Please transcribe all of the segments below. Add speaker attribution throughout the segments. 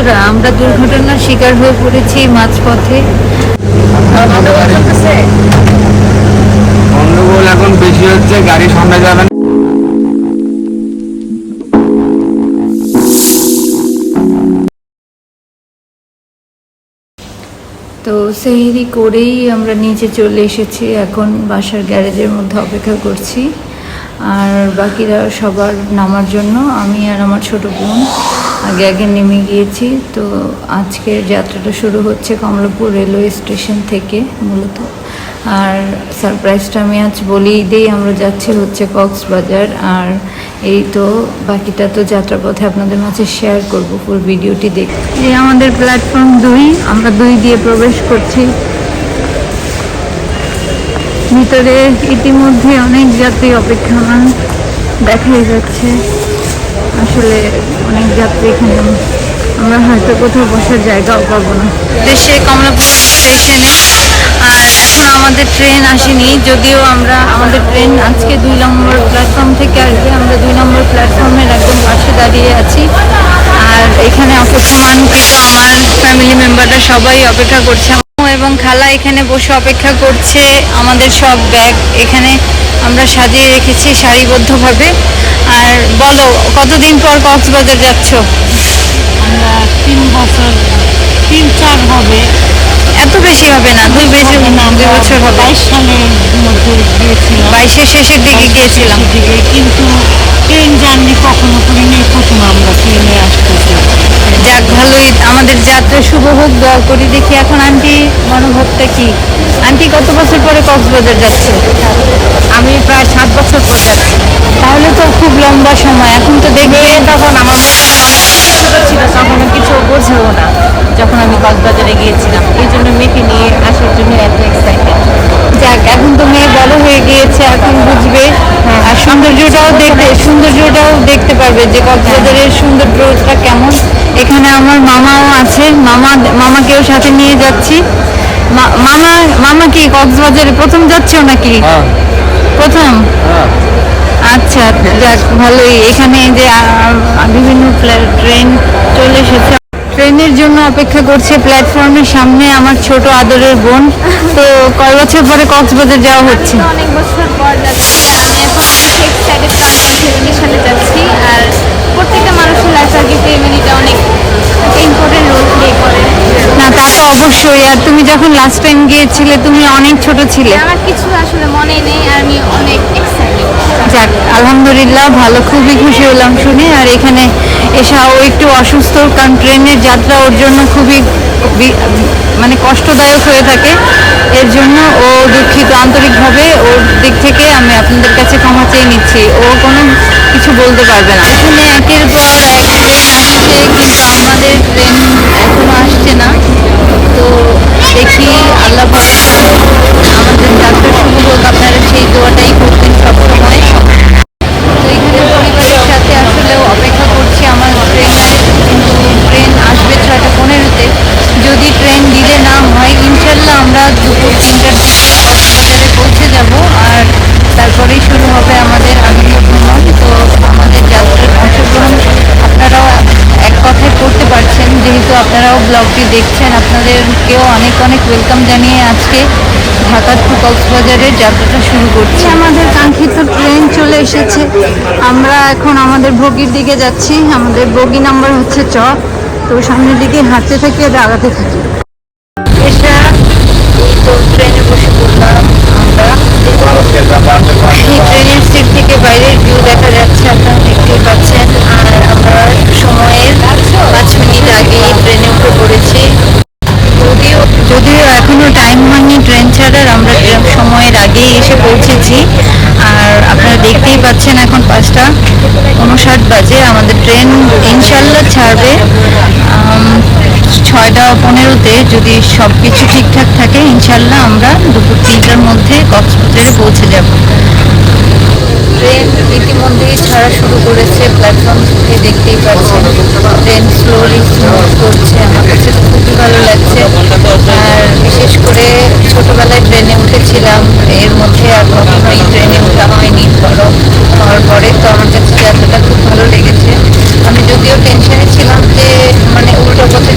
Speaker 1: বন্ধুরা আমরা দুর্ঘটনার শিকার হয়ে পড়েছি মাঝপথে।
Speaker 2: গন্ডগোল এখন বেশি হচ্ছে গাড়ি সামনে যাবে
Speaker 1: তো সেহেরি করেই আমরা নিচে চলে এসেছি এখন বাসার গ্যারেজের মধ্যে অপেক্ষা করছি। আর বাকিরা সবার নামার জন্য আমি আর আমার ছোট বোন। আগে আগে নেমে গিয়েছি। তো আজকের যাত্রাটা শুরু হচ্ছে কমলাপুর রেলওয়ে স্টেশন থেকে মূলত। আর সারপ্রাইজটা আমি আজ বলেই দিই, আমরা যাচ্ছি হচ্ছে কক্সবাজার। আর এই তো বাকিটা তো যাত্রাপথে আপনাদের মাঝে শেয়ার করব ফুল ভিডিওটি দেখ এই আমাদের প্ল্যাটফর্ম দুই, আমরা দুই দিয়ে প্রবেশ করছি। ভিতরে ইতিমধ্যে অনেক যাত্রী অপেক্ষমান দেখাই যাচ্ছে। আসলে অনেক যাত্রী এখানে। আমরা হয়তো কোথাও বসার জায়গাও পাবো না। দেশে কমলাপুর স্টেশনে আর এখন আমাদের ট্রেন আসেনি, যদিও আমরা, আমাদের ট্রেন আজকে দুই নম্বর প্ল্যাটফর্ম থেকে আসবে। আমরা দুই নম্বর প্ল্যাটফর্মের একদম পাশে দাঁড়িয়ে আছি। আর এখানে অপেক্ষমানকৃত আমার ফ্যামিলি মেম্বাররা সবাই অপেক্ষা করছে। এবং খালা এখানে বসে অপেক্ষা করছে। আমাদের সব ব্যাগ এখানে আমরা সাজিয়ে রেখেছি সারিবদ্ধভাবে। আর বলো কতদিন পর কক্সবাজার যাচ্ছ?
Speaker 3: আমরা তিন বছর তিন চার হবে।
Speaker 1: এত বেশি হবে না দুই বেশি দুই বছর হবে।
Speaker 3: বাইশ সালের মধ্যে গিয়েছিলাম।
Speaker 1: বাইশের শেষের দিকে গিয়েছিলাম।
Speaker 3: দিকে কিন্তু ট্রেন জার্নি কখনো করিনি প্রথম আমরা ট্রেনে আসতেছি।
Speaker 1: যাক ভালোই। আমাদের যাত্রা শুভ হোক দোয়া করি দেখি। এখন আন্টি মনোভাবটা কি? আন্টি কত বছর পরে কক্সবাজার যাচ্ছে?
Speaker 3: আমি প্রায় সাত বছর পর যাচ্ছি।
Speaker 1: তাহলে তো খুব লম্বা সময়। এখন তো দেখবে
Speaker 3: তখন আমার ছোট ছিল তখন কিছু বোঝেও না যখন আমি কক্সবাজারে গিয়েছিলাম। এই জন্য মেয়েকে নিয়ে আসার জন্য এত এক্সাইটেড
Speaker 1: যাক এখন তো মেয়ে বড় হয়ে গিয়েছে এখন বুঝবে। আর সৌন্দর্যটাও দেখতে সৌন্দর্যটাও দেখতে পারবে যে কক্সবাজারের সৌন্দর্যটা কেমন। এখানে আমার মামাও আছে মামা মামাকেও সাথে নিয়ে যাচ্ছি। মামা মামা কি কক্সবাজারে প্রথম যাচ্ছেও নাকি?
Speaker 2: হ্যাঁ,
Speaker 1: প্রথম?
Speaker 2: হ্যাঁ।
Speaker 1: আচ্ছা যাক ভালোই। এখানে যে বিভিন্ন ট্রেন চলে এসেছে। ট্রেনের জন্য অপেক্ষা করছে প্ল্যাটফর্মের সামনে আমার ছোট আদরের বোন। তো কয় বছর পরে কক্সবাজার যাওয়া হচ্ছে?
Speaker 4: অনেক বছর পর যাচ্ছি আমি এখন ফ্যামিলির সাথে যাচ্ছি। আর প্রত্যেকটা মানুষের লাইফে আর কি ফ্যামিলিটা অনেক একটা ইম্পর্টেন্ট রোল প্লে করে
Speaker 1: না তা তো অবশ্যই। আর তুমি যখন লাস্ট টাইম গিয়েছিলে তুমি অনেক ছোট ছিলে।
Speaker 4: আমার কিছু আসলে মনে নেই আর আমি অনেক এক্সাইটেড
Speaker 1: যাক আলহামদুলিল্লাহ ভালো খুবই খুশি হলাম শুনে। আর এখানে এসা ও একটু অসুস্থ কারণ ট্রেনের যাত্রা ওর জন্য খুবই মানে কষ্টদায়ক হয়ে থাকে। এর জন্য ও দুঃখিত। আন্তরিকভাবে ওর দিক থেকে আমি আপনাদের কাছে ক্ষমা চেয়ে নিচ্ছি। ও কোনো কিছু বলতে পারবে না। এখানে একের পর এক ট্রেন আসছে কিন্তু আমাদের ট্রেন এখনও আসছে না। দেখি ব্লগটি দেখছেন, আপনাদেরকেও অনেক অনেক ওয়েলকাম জানিয়ে আজকে ঢাকা টু কক্সবাজারের যাত্রাটা শুরু করছি। আমাদের কাঙ্ক্ষিত ট্রেন চলে এসেছে। আমরা এখন আমাদের বগির দিকে যাচ্ছি। আমাদের বগি নাম্বার হচ্ছে চ। তো সামনের দিকে হাঁটতে থাকি আর আগাতে থাকি। তো ট্রেনে বসে পড়লাম আমরা। ট্রেনের সিট থেকে বাইরের টাইম হয়নি ট্রেন ছাড়ার আমরা সময়ের আগেই এসে পৌঁছেছি। আর আপনারা দেখতেই পাচ্ছেন এখন পাঁচটা উনষাট বাজে। আমাদের ট্রেন ইনশাল্লাহ ছাড়বে। ছয়টা পনেরোতে যদি সব কিছু ঠিকঠাক থাকে, ইনশাল্লাহ আমরা দুপুর তিনটার মধ্যে কক্সবাজারে পৌঁছে যাব। ট্রেন ইতিমধ্যেই ছাড়া শুরু করেছে প্ল্যাটফর্ম থেকে দেখতেই পাচ্ছেন। ট্রেন স্লোলি মুভ করছে। আমার কাছে তো খুবই ভালো লাগছে। আর বিশেষ করে ছোটবেলায় ট্রেনে উঠেছিলাম। এর মধ্যে আর কখনোই ট্রেনে ওঠা হয়নি। বড় হওয়ার পরে তো আমার কাছে যাত্রাটা খুব ভালো লেগেছে। আমি যদিও টেনশনে ছিলাম যে মানে উল্টো সামনের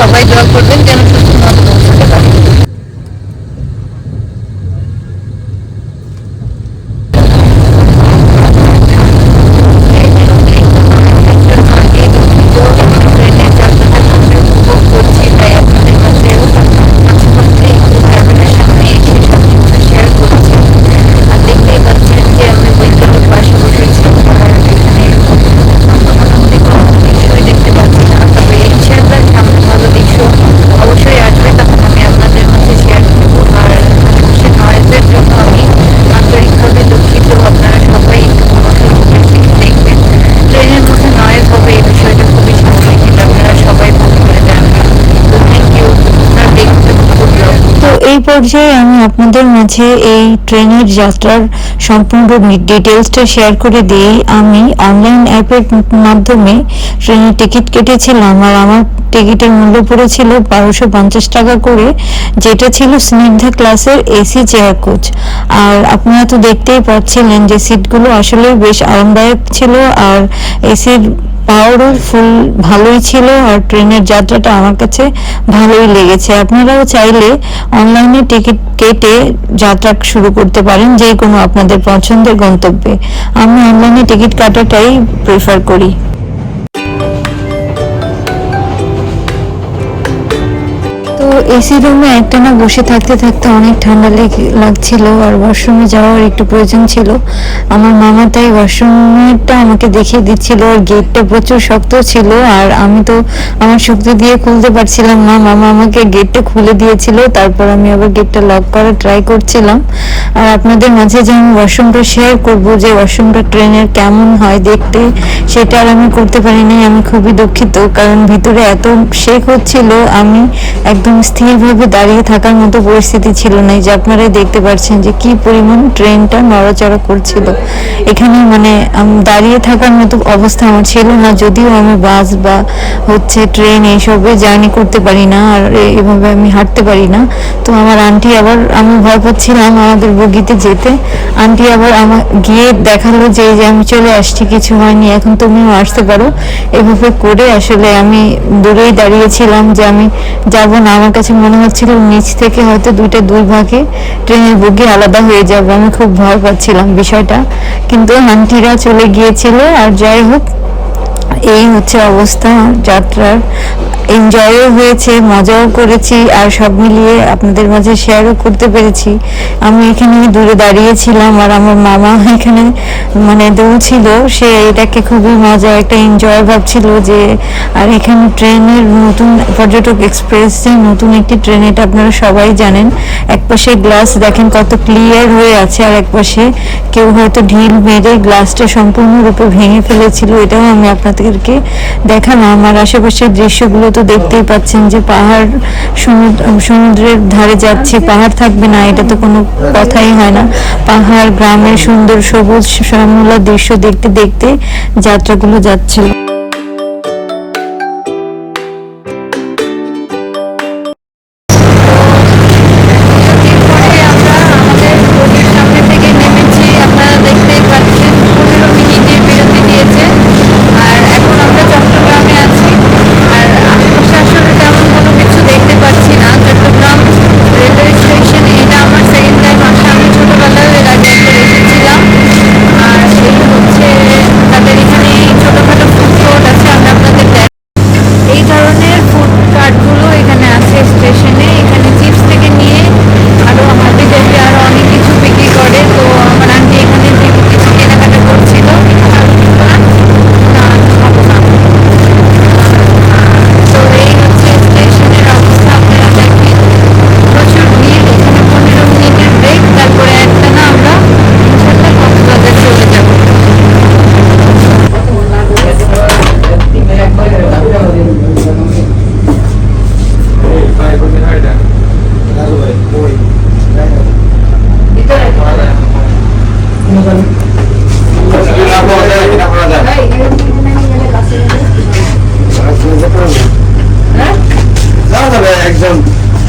Speaker 1: সবাই দোয়া করবেন।
Speaker 5: পর্যায়ে আমি আপনাদের মাঝে এই ট্রেনের যাত্রার সম্পূর্ণ ডিটেলসটা শেয়ার করে দিই। আমি অনলাইন অ্যাপের মাধ্যমে ট্রেনের টিকিট কেটেছিলাম আর আমার টিকিটের মূল্য পড়েছিল বারোশো পঞ্চাশ টাকা করে, যেটা ছিল স্নিগ্ধা ক্লাসের এসি চেয়ার কোচ আর আপনারা তো দেখতেই পাচ্ছিলেন যে সিটগুলো আসলে বেশ আরামদায়ক ছিল আর এসির পাওয়ারও ফুল ভালোই ছিল আর ট্রেনের যাত্রাটা আমার কাছে ভালোই লেগেছে। আপনারাও চাইলে অনলাইনে টিকিট কেটে যাত্রা শুরু করতে পারেন, যে কোনো আপনাদের পছন্দের গন্তব্যে। আমি অনলাইনে টিকিট কাটাটাই প্রেফার করি। এসি রুমে একটানা বসে থাকতে থাকতে অনেক ঠান্ডা লেগে লাগছিল আর ওয়াশরুমে যাওয়ার একটু প্রয়োজন ছিল। আমার মামা তাই ওয়াশরুমটা আমাকে দেখিয়ে দিচ্ছিল। আর গেটটা প্রচুর শক্ত ছিল আর আমি তো আমার শক্তি দিয়ে খুলতে পারছিলাম না। মামা আমাকে গেটটা খুলে দিয়েছিল, তারপর আমি আবার গেটটা লক করার ট্রাই করছিলাম। আর আপনাদের মাঝে যে আমি ওয়াশরুমটা শেয়ার করব, যে ওয়াশরুমটা ট্রেনের কেমন হয় দেখতে, সেটা আর আমি করতে পারিনি। আমি খুবই দুঃখিত, কারণ ভিতরে এত শেক হচ্ছিল, আমি একদম স্থিরভাবে দাঁড়িয়ে থাকার মতো পরিস্থিতি ছিল না। যে আপনারাই দেখতে পাচ্ছেন যে কি পরিমাণ ট্রেনটা নড়াচড়া করছিল। এখানে মানে দাঁড়িয়ে থাকার মতো অবস্থা আমার ছিল না। যদিও আমি বাস বা হচ্ছে ট্রেন এইসবে জার্নি করতে পারি না আর এভাবে আমি হাঁটতে পারি না। তো আমার আন্টি আবার আমি ভয় পাচ্ছিলাম আমাদের বগিতে যেতে। আন্টি আবার আমার গিয়ে দেখাল যে আমি চলে আসছি, কিছু হয়নি, এখন তুমিও আসতে পারো। এভাবে করে আসলে আমি দূরেই দাঁড়িয়েছিলাম যে আমি যাব না, আমার কাছে মনে হচ্ছিল নিচ থেকে হয়তো দুইটা দুই ভাগে ট্রেনের বগি আলাদা হয়ে যাবে। আমি খুব ভয় পাচ্ছিলাম বিষয়টা। কিন্তু আন্টিরা চলে গিয়েছিল আর যাই হোক, এই হচ্ছে অবস্থা যাত্রার এনজয়ও হয়েছে, মজাও করেছি আর সব মিলিয়ে আপনাদের মাঝে শেয়ারও করতে পেরেছি। আমি এখানে দূরে দাঁড়িয়েছিলাম আর আমার মামা এখানে মানে দৌড়ছিল। সে এটাকে খুবই মজা একটা এনজয় ভাবছিল যে, আর এখানে ট্রেনের নতুন পর্যটক এক্সপ্রেস যে নতুন একটি ট্রেন, এটা আপনারা সবাই জানেন। এক পাশে গ্লাস দেখেন কত ক্লিয়ার হয়ে আছে আর এক পাশে কেউ হয়তো ঢিল মেরে গ্লাসটা সম্পূর্ণরূপে ভেঙে ফেলেছিল, এটাও আমি আপনাদেরকে দেখানো আমার আশেপাশের দৃশ্যগুলো তো দেখতেই পাচ্ছেন যে পাহাড় সমুদ্র সমুদ্রের ধারে যাচ্ছে, পাহাড় থাকবে না, এটা তো কোনো কথাই হয় না। পাহাড়, গ্রামের সুন্দর সবুজ শ্যামলা দৃশ্য দেখতে দেখতে যাত্রাগুলো যাচ্ছিল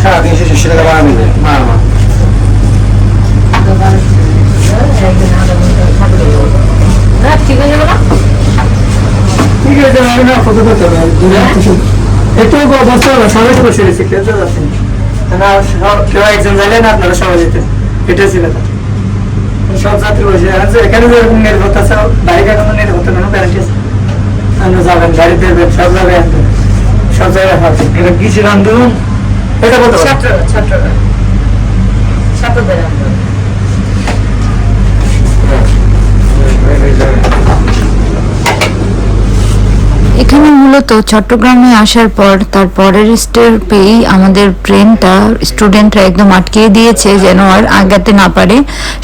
Speaker 1: হ্যাঁ তিনশো ষষ্ঠী টাকা ভাড়া নেবে মারমা ঠিক আছে না
Speaker 6: কত কত হ্যাঁ? একটু অবস্থা হলো সবাই তো বসে। রয়েছে কেউ যাচ্ছেন না সব জায়গায় সব জায়গায় আন্দোলন? এটা বলতে?
Speaker 3: ছাত্ররা ছাত্ররা ছাত্রদের আন্দোলন।
Speaker 5: এখানে মূলত চট্টগ্রামে আসার পর তার পরের স্টেপেই আমাদের ট্রেনটা স্টুডেন্টরা একদম আটকিয়ে দিয়েছে যেন আর আগাতে না পারে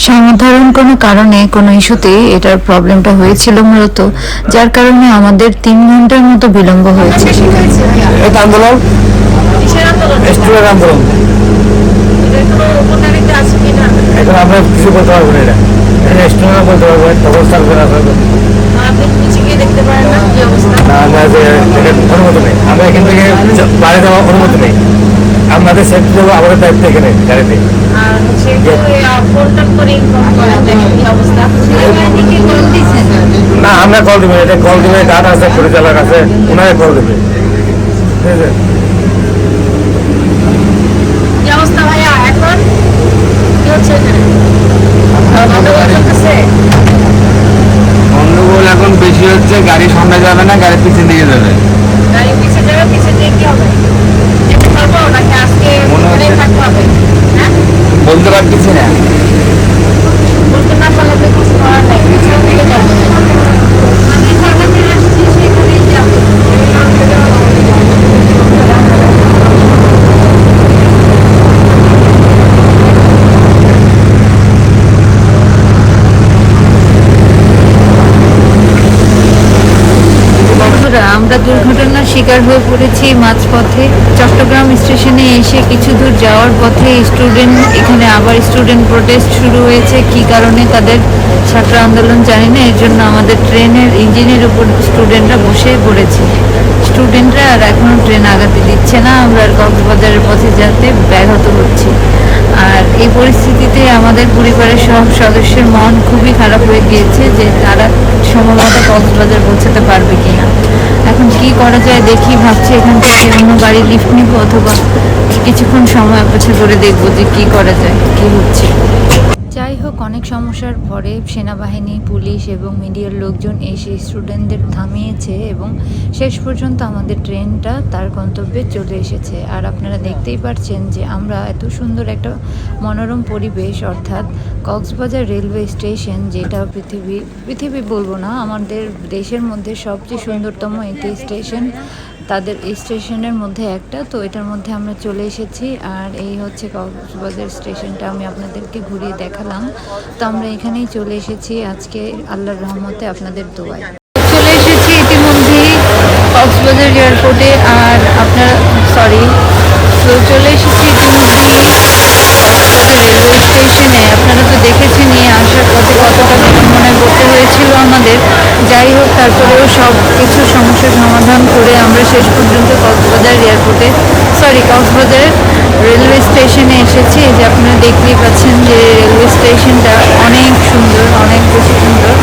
Speaker 5: সাধারণ কোনো কারণে কোনো ইস্যুতে এটার প্রবলেমটা হয়েছিল মূলত যার কারণে আমাদের তিন ঘণ্টার মতো বিলম্ব হয়েছে
Speaker 6: এটা আন্দোলন? স্টুডেন্ট? এখন আমরা কিছু পারব না এটা। এটা বলতে পারব থেকে নেই। দেবো না, আমরা কল দিবেন এটা কল দিবে গান আছে, পরিচালক আছে ওনারে কল দিবে। ঠিক আছে
Speaker 3: কি অবস্থা ভাইয়া এখন কি হচ্ছে এখানে গন্ডগোল চলতেছে
Speaker 2: গন্ডগোল হচ্ছে গাড়ি সামনে যাবে না গাড়ি পিছন দিকে যাবে।
Speaker 3: গাড়ি কি হবে? যেতে পারব নাকি আজকে
Speaker 2: মনে
Speaker 3: থাকতে হবে হ্যাঁ?
Speaker 2: বলতে পারতেছি না
Speaker 3: বলতে না পারলে তো কিছু করার নাই পিছন দিকে যাব আমি ঢাকাতে আসছি সেখানেই যাব
Speaker 1: বন্ধুরা আমরা দুর্ঘটনার শিকার হয়ে পড়েছি মাঝপথে। চট্টগ্রাম স্টেশনে এসে কিছু দূর যাওয়ার পথে স্টুডেন্ট এখানে আবার স্টুডেন্ট প্রোটেস্ট শুরু হয়েছে। কি কারণে তাদের ছাত্র আন্দোলন জানি না এর জন্য আমাদের ট্রেনের ইঞ্জিনের উপর স্টুডেন্টরা বসে পড়েছে। স্টুডেন্টরা আর এখনও ট্রেন আগাতে দিচ্ছে না, আমরা কক্সবাজারের পথে যাতে ব্যাঘাত হচ্ছি। আর এই পরিস্থিতিতে আমাদের পরিবারের সব সদস্যের মন খুবই খারাপ হয়ে গিয়েছে যে তারা সময়মতো কক্সবাজার পৌঁছাতে পারবে কিনা। এখন কি করা যায় দেখি ভাবছি এখান থেকে অন্য গাড়ি লিফট নিব অথবা কিছুক্ষণ সময় অপেক্ষা করে দেখব যে কি করা যায়, কি হচ্ছে। যাই হোক, অনেক সমস্যার পরে সেনাবাহিনী, পুলিশ এবং মিডিয়ার লোকজন এসে স্টুডেন্টদের থামিয়েছে এবং শেষ পর্যন্ত আমাদের ট্রেনটা তার গন্তব্যে চলে এসেছে। আর আপনারা দেখতেই পাচ্ছেন যে আমরা এত সুন্দর একটা মনোরম পরিবেশ, অর্থাৎ কক্সবাজার রেলওয়ে স্টেশন, যেটা পৃথিবী পৃথিবী বলব না, আমাদের দেশের মধ্যে সবচেয়ে সুন্দরতম একটি স্টেশন তাদের স্টেশনের মধ্যে একটা, তো এটার মধ্যে আমরা চলে এসেছি। আর এই হচ্ছে কক্সবাজার স্টেশনটা আমি আপনাদেরকে ঘুরিয়ে দেখালাম। তো আমরা এখানেই চলে এসেছি আজকে আল্লাহর রহমতে আপনাদের দোয়ায়। চলে এসেছি ইতিমধ্যেই কক্সবাজার এয়ারপোর্টে, আর আপনার সরি তো চলে এসেছি ইতিমধ্যেই রেলওয়ে স্টেশনে। আপনারা তো দেখেছেন এই আসার পথে কতটা মনে পড়তে হয়েছিল আমাদের। যাই হোক, তারপরেও সব কিছু সমস্যার সমাধান করে আমরা শেষ পর্যন্ত কক্সবাজার এয়ারপোর্টে সরি কক্সবাজার রেলওয়ে স্টেশনে এসেছি। যে আপনারা দেখতেই পাচ্ছেন যে রেলওয়ে স্টেশনটা অনেক সুন্দর, অনেক বেশি সুন্দর।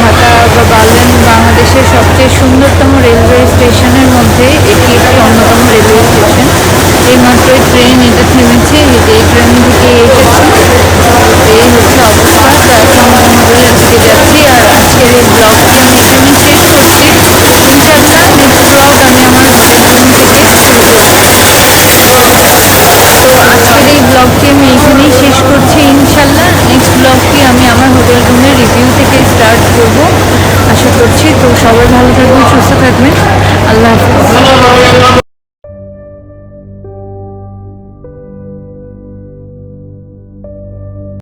Speaker 1: ঢাকা বা বললেন বাংলাদেশের সবচেয়ে সুন্দরতম রেলওয়ে স্টেশনের মধ্যে এটি একটি অন্যতম রেলওয়ে স্টেশন এইমাত্র ট্রেন এটা থেমেছে, এই যে এই ট্রেন থেকে এসেছি। এই হচ্ছে অবস্থা। এখন মঙ্গলের দিকে যাচ্ছি